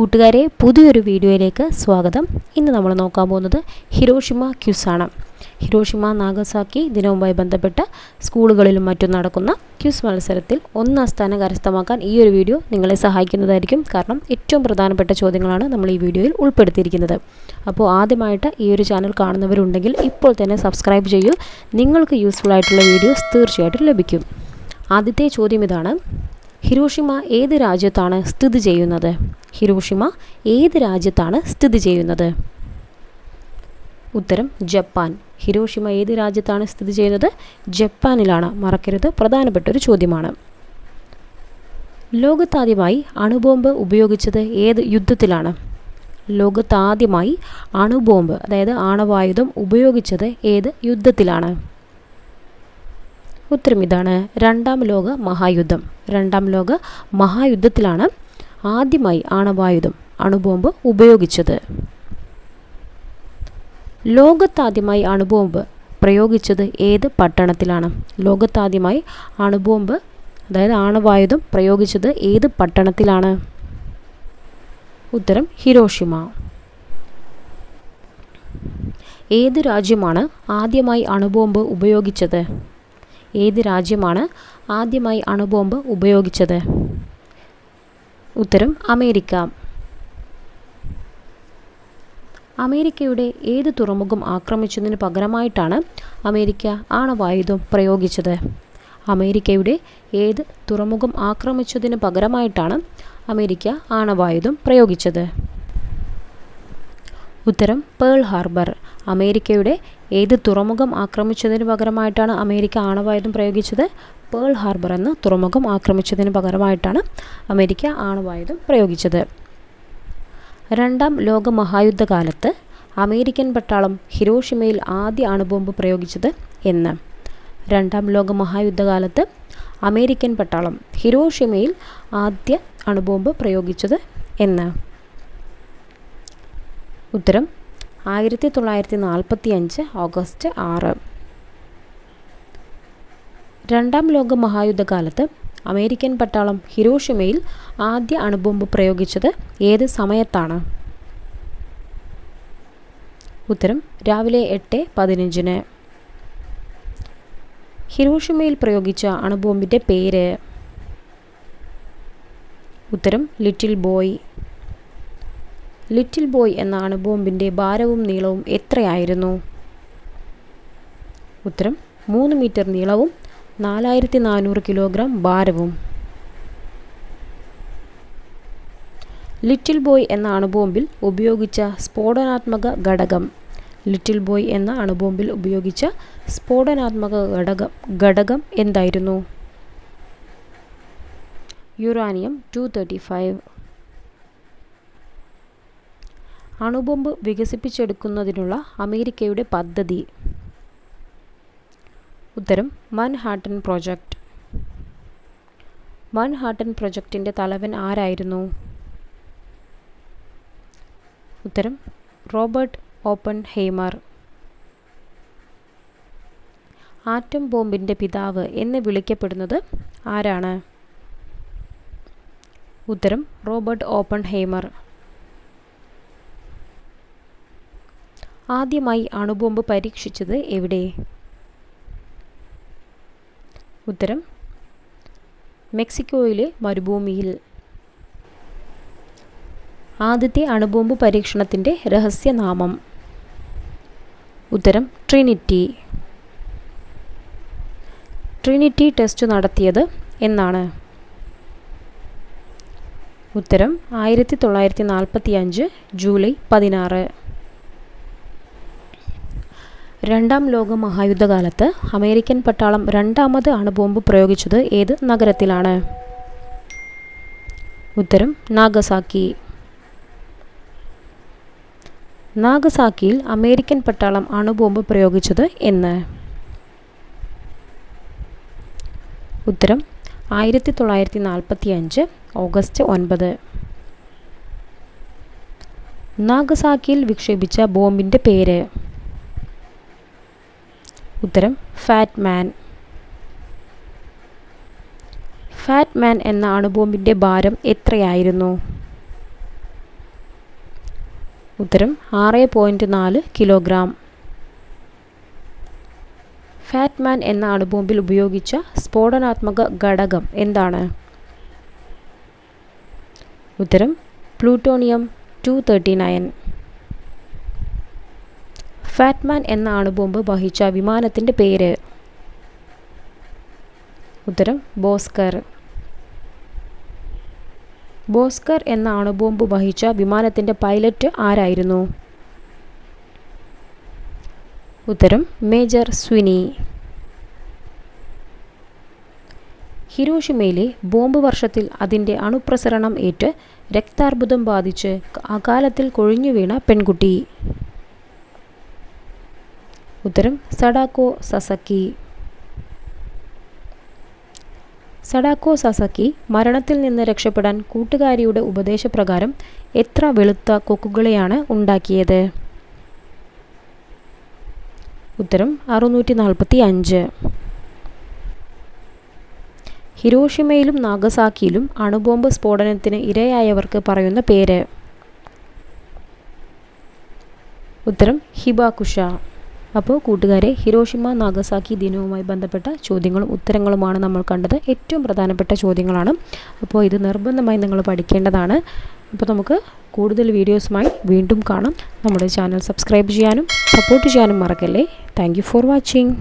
കൂട്ടുകാരെ പുതിയൊരു വീഡിയോയിലേക്ക് സ്വാഗതം. ഇന്ന് നമ്മൾ നോക്കാൻ പോകുന്നത് ഹിരോഷിമ ക്യൂസാണ് ഹിരോഷിമ നാഗസാക്കി ദിനവുമായി ബന്ധപ്പെട്ട സ്കൂളുകളിലും മറ്റും നടക്കുന്ന ക്യൂസ് മത്സരത്തിൽ ഒന്നാം സ്ഥാനം കരസ്ഥമാക്കാൻ ഈ ഒരു വീഡിയോ നിങ്ങളെ സഹായിക്കുന്നതായിരിക്കും. കാരണം ഏറ്റവും പ്രധാനപ്പെട്ട ചോദ്യങ്ങളാണ് നമ്മൾ ഈ വീഡിയോയിൽ ഉൾപ്പെടുത്തിയിരിക്കുന്നത്. അപ്പോൾ ആദ്യമായിട്ട് ഈ ഒരു ചാനൽ കാണുന്നവരുണ്ടെങ്കിൽ ഇപ്പോൾ തന്നെ സബ്സ്ക്രൈബ് ചെയ്യൂ. നിങ്ങൾക്ക് യൂസ്ഫുൾ ആയിട്ടുള്ള വീഡിയോസ് തീർച്ചയായിട്ടും ലഭിക്കും. ആദ്യത്തെ ചോദ്യം ഇതാണ് ഹിരോഷിമ ഏത് രാജ്യത്താണ് സ്ഥിതി ചെയ്യുന്നത്? ഹിരോഷിമ ഏത് രാജ്യത്താണ് സ്ഥിതി ചെയ്യുന്നത്? ഉത്തരം ജപ്പാൻ. ഹിരോഷിമ ഏത് രാജ്യത്താണ് സ്ഥിതി ചെയ്യുന്നത്? ജപ്പാനിലാണ്. മറക്കരുത്. പ്രധാനപ്പെട്ട ഒരു ചോദ്യമാണ്. ലോകത്താദ്യമായി അണുബോംബ് ഉപയോഗിച്ചത് ഏത് യുദ്ധത്തിലാണ്? ലോകത്താദ്യമായി അണുബോംബ് അതായത് ആണവായുധം ഉപയോഗിച്ചത് ഏത് യുദ്ധത്തിലാണ്? ഉത്തരം ഇതാണ്. രണ്ടാം ലോക മഹായുദ്ധം. രണ്ടാം ലോക മഹായുദ്ധത്തിലാണ് ആദ്യമായി ആണവായുധം അണുബോംബ് ഉപയോഗിച്ചത്. ലോകത്താദ്യമായി അണുബോംബ് പ്രയോഗിച്ചത് ഏത് പട്ടണത്തിലാണ്? ലോകത്താദ്യമായി അണുബോംബ് അതായത് ആണവായുധം പ്രയോഗിച്ചത് ഏത് പട്ടണത്തിലാണ്? ഉത്തരം ഹിരോഷിമ. ഏത് രാജ്യമാണ് ആദ്യമായി അണുബോംബ് ഉപയോഗിച്ചത്? ഏത് രാജ്യമാണ് ആദ്യമായി അണുബോംബ് ഉപയോഗിച്ചത്? ഉത്തരം അമേരിക്ക. അമേരിക്കയുടെ ഏത് തുറമുഖം ആക്രമിച്ചതിന് പകരമായിട്ടാണ് അമേരിക്ക ആണവായുധം പ്രയോഗിച്ചത്? അമേരിക്കയുടെ ഏത് തുറമുഖം ആക്രമിച്ചതിന് പകരമായിട്ടാണ് അമേരിക്ക ആണവായുധം പ്രയോഗിച്ചത്? ഉത്തരം പേൾ ഹാർബർ. അമേരിക്കയുടെ ഏത് തുറമുഖം ആക്രമിച്ചതിന് പകരമായിട്ടാണ് അമേരിക്ക ആണവായുധം പ്രയോഗിച്ചത്? പേൾ ഹാർബർ എന്ന തുറമുഖം ആക്രമിച്ചതിന് പകരമായിട്ടാണ് അമേരിക്ക ആണവായുധം പ്രയോഗിച്ചത്. രണ്ടാം ലോക മഹായുദ്ധകാലത്ത് അമേരിക്കൻ പട്ടാളം ഹിരോഷിമയിൽ ആദ്യ അണുബോംബ് പ്രയോഗിച്ചത് എന്ന്. രണ്ടാം ലോക മഹായുദ്ധകാലത്ത് അമേരിക്കൻ പട്ടാളം ഹിരോഷിമയിൽ ആദ്യ അണുബോംബ് പ്രയോഗിച്ചത് എന്ന്. ഉത്തരം ആയിരത്തി തൊള്ളായിരത്തി നാൽപ്പത്തി അഞ്ച് ഓഗസ്റ്റ് ആറ്. രണ്ടാം ലോക മഹായുദ്ധകാലത്ത് അമേരിക്കൻ പട്ടാളം ഹിരോഷിമയിൽ ആദ്യ അണുബോംബ് പ്രയോഗിച്ചത് ഏത് സമയത്താണ്? ഉത്തരം രാവിലെ എട്ട് പതിനഞ്ചിന്. ഹിരോഷിമയിൽ പ്രയോഗിച്ച അണുബോംബിന്റെ പേര്. ഉത്തരം ലിറ്റിൽ ബോയ്. ലിറ്റിൽ ബോയ് എന്ന അണുബോംബിന്റെ ഭാരവും നീളവും എത്രയായിരുന്നു? ഉത്തരം മൂന്ന് മീറ്റർ നീളവും നാലായിരത്തി നാനൂറ് കിലോഗ്രാം ഭാരവും. ലിറ്റിൽ ബോയ് എന്ന അണുബോംബിൽ ഉപയോഗിച്ച സ്ഫോടനാത്മക ഘടകം. ലിറ്റിൽ ബോയ് എന്ന അണുബോംബിൽ ഉപയോഗിച്ച സ്ഫോടനാത്മക ഘടകം ഘടകം എന്തായിരുന്നു? Uranium two thirty five. അണുബോംബ് വികസിപ്പിച്ചെടുക്കുന്നതിനുള്ള അമേരിക്കയുടെ പദ്ധതി. ഉത്തരം മൻഹാട്ടൻ പ്രോജക്റ്റ് മൻഹാട്ടൻ പ്രൊജക്റ്റിന്റെ തലവൻ ആരായിരുന്നു? ഉത്തരം റോബർട്ട് ഓപ്പൺ ഹെയ്മർ ആറ്റം ബോംബിന്റെ പിതാവ് എന്ന് വിളിക്കപ്പെടുന്നത് ആരാണ്? ഉത്തരം റോബർട്ട് ഓപ്പൺ ഹെയ്മർ ആദ്യമായി അണുബോംബ് പരീക്ഷിച്ചത് എവിടെ? ഉത്തരം മെക്സിക്കോയിലെ മരുഭൂമിയിൽ. ആദ്യത്തെ അണുബോംബ് പരീക്ഷണത്തിന്റെ രഹസ്യനാമം. ഉത്തരം ട്രിനിറ്റി. ട്രിനിറ്റി ടെസ്റ്റ് നടത്തിയത് എന്നാണ്. ഉത്തരം ആയിരത്തി തൊള്ളായിരത്തി നാൽപ്പത്തി അഞ്ച് ജൂലൈ പതിനാറ്. രണ്ടാം ലോക മഹായുദ്ധകാലത്ത് അമേരിക്കൻ പട്ടാളം രണ്ടാമത് അണുബോംബ് പ്രയോഗിച്ചത് ഏത് നഗരത്തിലാണ്? ഉത്തരം നാഗസാക്കി. നാഗസാക്കിയിൽ അമേരിക്കൻ പട്ടാളം അണുബോംബ് പ്രയോഗിച്ചത് എന്ന്. ഉത്തരം ആയിരത്തി തൊള്ളായിരത്തി നാൽപ്പത്തി അഞ്ച് ഓഗസ്റ്റ് ഒൻപത്. നാഗസാക്കിയിൽ വിക്ഷേപിച്ച ബോംബിന്റെ പേര്. ഉത്തരം ഫാറ്റ് മാൻ ഫാറ്റ് മാൻ എന്ന അണുബോംബിന്റെ ഭാരം എത്രയായിരുന്നു? ഉത്തരം ആറ് പോയിന്റ് നാല് കിലോഗ്രാം ഫാറ്റ്മാൻ എന്ന അണുബോംബിൽ ഉപയോഗിച്ച സ്ഫോടനാത്മക ഘടകം എന്താണ്? ഉത്തരം plutonium two thirty nine Fat Man എന്ന അണുബോംബ് വഹിച്ച വിമാനത്തിന്റെ പേര്. ഉത്തരം ബോസ്കർ. ബോസ്കർ എന്ന അണുബോംബ് വഹിച്ച വിമാനത്തിന്റെ പൈലറ്റ് ആരായിരുന്നു? ഉത്തരം മേജർ സ്വിനി ഹിരോഷിമയിലെ ബോംബ് വർഷത്തിൽ അതിന്റെ അണുപ്രസരണം ഏറ്റ് രക്താർബുദം ബാധിച്ച് അകാലത്തിൽ കൊഴിഞ്ഞു വീണ പെൺകുട്ടി. ഉത്തരം സഡാക്കോ സസക്കി. സഡാക്കോ സസക്കി മരണത്തിൽ നിന്ന് രക്ഷപ്പെടാൻ കൂട്ടുകാരിയുടെ ഉപദേശപ്രകാരം എത്ര വെളുത്ത കൊക്കുകളെയാണ് ഉണ്ടാക്കിയത്? ഉത്തരം അറുന്നൂറ്റി നാൽപ്പത്തി അഞ്ച് ഹിരോഷിമയിലും നാഗസാക്കിയിലും അണുബോംബ് സ്ഫോടനത്തിന് ഇരയായവർക്ക് പറയുന്ന പേര്. ഉത്തരം ഹിബാകുഷ. അപ്പോൾ കൂട്ടുകാരെ ഹിരോഷിമ നാഗസാക്കി ദിനവുമായി ബന്ധപ്പെട്ട ചോദ്യങ്ങളും ഉത്തരങ്ങളുമാണ് നമ്മൾ കണ്ടത്. ഏറ്റവും പ്രധാനപ്പെട്ട ചോദ്യങ്ങളാണ്. അപ്പോൾ ഇത് നിർബന്ധമായി നിങ്ങൾ പഠിക്കേണ്ടതാണ്. അപ്പോൾ നമുക്ക് കൂടുതൽ വീഡിയോസുമായി വീണ്ടും കാണാം. നമ്മുടെ ചാനൽ സബ്സ്ക്രൈബ് ചെയ്യാനും സപ്പോർട്ട് ചെയ്യാനും മറക്കല്ലേ? Thank for watching.